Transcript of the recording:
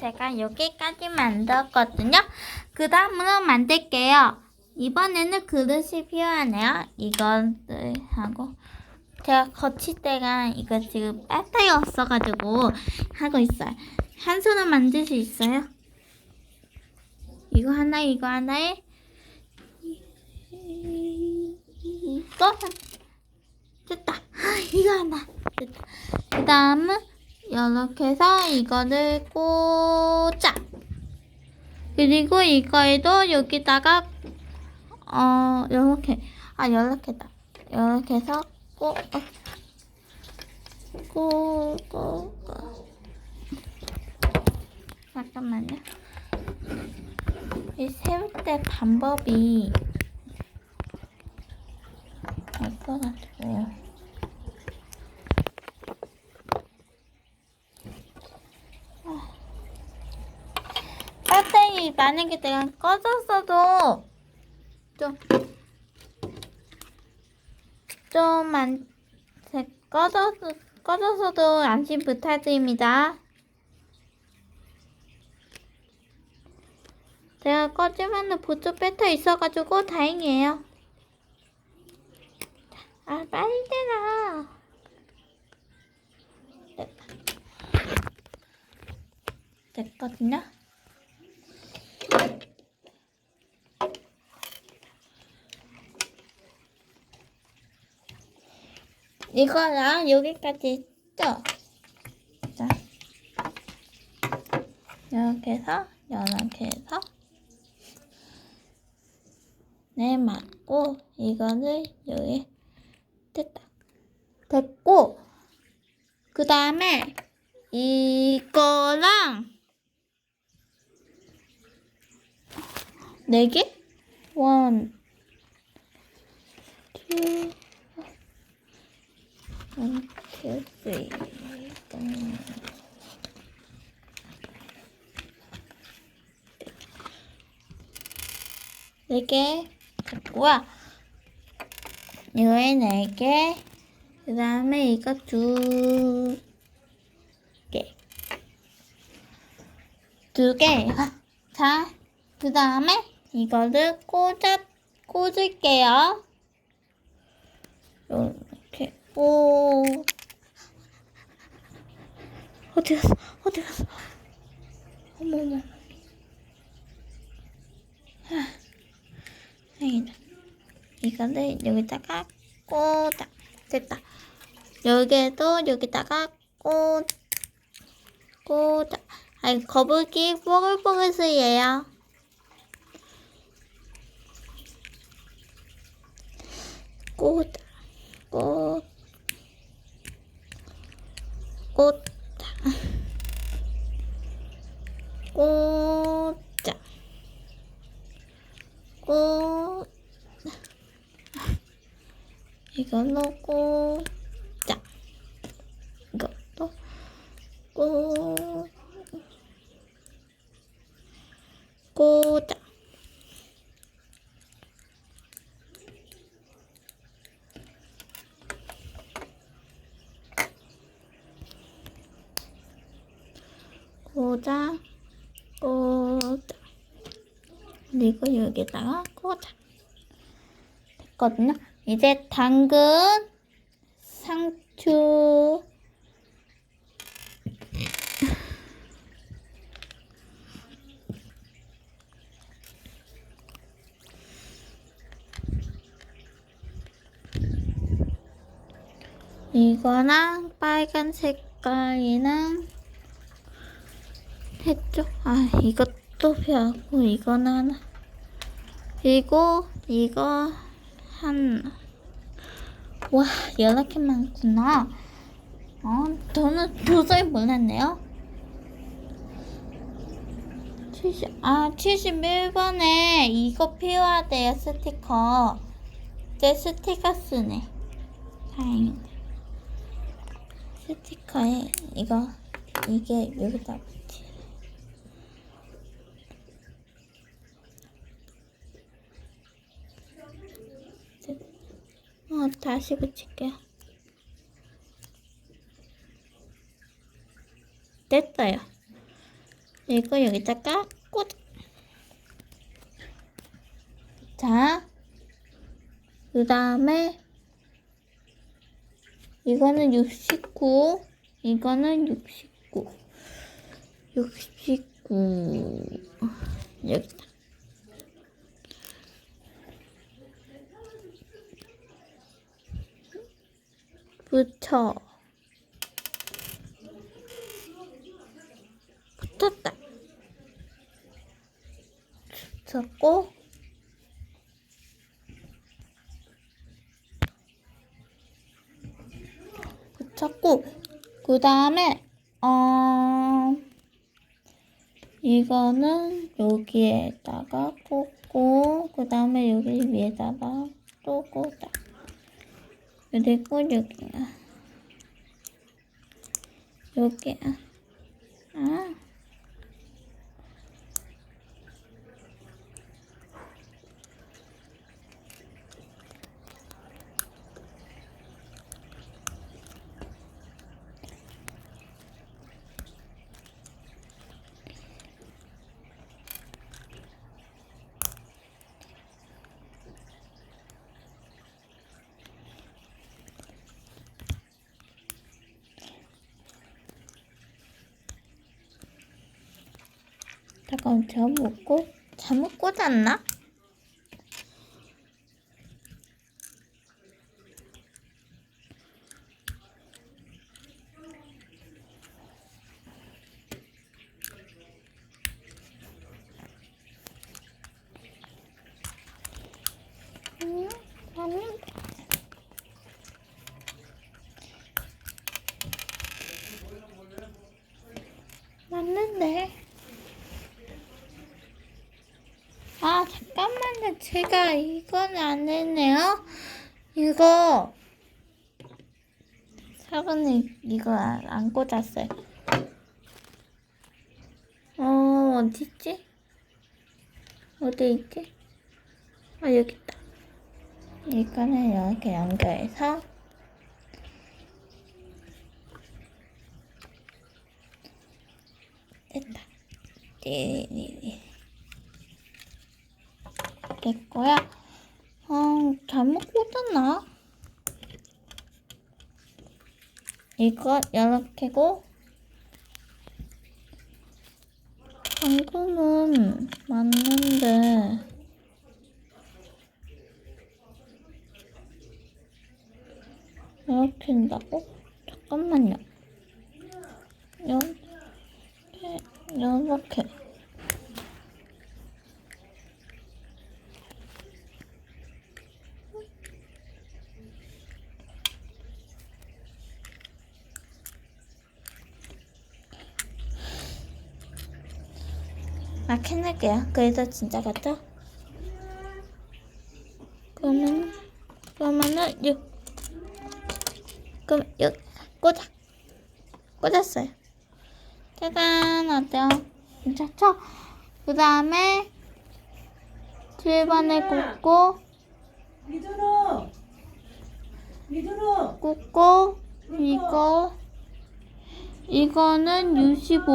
제가 여기까지 만들었거든요. 그 다음으로 만들게요. 이번에는 그릇이 필요하네요. 이것들 하고. 제가 거치대가 이거 지금 배터리 없어가지고 하고 있어요. 한 손으로 만들 수 있어요. 이거 하나, 이거 하나에 이거 한 됐다. 이거 하나 됐다. 그 다음은 이렇게 해서 이거를 꽂아. 그리고 이거에도 여기다가 어 이렇게 아 이렇게다. 이렇게 해서 꽂 어. 꽂, 꽂, 꽂. 잠깐만요. 이 세울 때 방법이 없어가지고. 만약에 내가 꺼졌어도 좀 좀만 꺼져서 꺼져서도 안심 부탁드립니다. 제가 꺼지면은 보조 배터리 있어가지고 다행이에요. 아 빨리. 됐다. 됐거든요. 이거랑 여기까지 있죠? 자, 이렇게 해서 이렇게 해서 네 맞고 이거를 여기 됐다 됐고 그 다음에 이거랑 네 개? 원, 투, 원, 투, 쓰리, 음. 네개 됐고요. 이거에 네 개, 그 다음에 이거 두 개. 두 개. 자, 그 다음에 이거를 꽂아, 꽂을게요. 이렇게, 오. 어디 갔어? 어디 갔어? 어머머. 하, 다행이다. 이거를 여기다가 꽂아. 됐다. 여기에도 여기다가 꽂, 꽂아. 아니, 거북이 뽀글뽀글 스예요. 꽂아, 꽂, 꽂아, 꽂아, 꽂, 이걸로 꽂아, 이것도 꽂, 꽂아. 꽂아, 꽂아. 그리고 여기다가 꽂아. 됐거든요. 이제 당근, 상추, 이거랑 빨간 색깔이랑 했죠? 아, 이것도 필요하고, 이거는 하나. 그리고, 이거, 하나. 와, 이렇게 많구나. 어, 저는 도저히 몰랐네요. 70, 아, 71번에 이거 필요하대요, 스티커. 제 스티커 쓰네. 다행이다. 스티커에 이거, 이게 여기다 붙이. 어, 다시 붙일게요. 됐어요. 이거 여기다가 꽂. 자, 그 다음에 이거는 69, 이거는 69, 69 여기다. 붙여. 붙었다. 붙였고, 붙였고, 그 다음에, 어, 이거는 여기에다가 꽂고, 그 다음에 여기 위에다가 또 꽂아. 그리고 여기야. 여기야. 아. 잠깐 제가 먹고 잘못 꽂았나? 음, 맞는데. 맞는데. 아, 잠깐만요. 제가 이건 안 했네요. 이거, 사부님, 이거 안, 안 꽂았어요. 어, 어딨지? 어디 있지? 아, 여기 있다. 이거는 이렇게 연결해서, 됐다. 띠리 리. 됐고요. 어, 잘못 꽂았나? 이거 이렇게고 방금은 맞는데 이렇게 한다고? 잠깐만요. 이렇게 이렇게 막 해낼게요. 그래서 진짜 같죠? 그러면 그러면은 요 그럼 요 꽂아 꽂았어요. 짜잔 어때요? 괜찮죠? 그 다음에 7번에 꽂고 미준호! 미준호! 꽂고 이거 이거는 65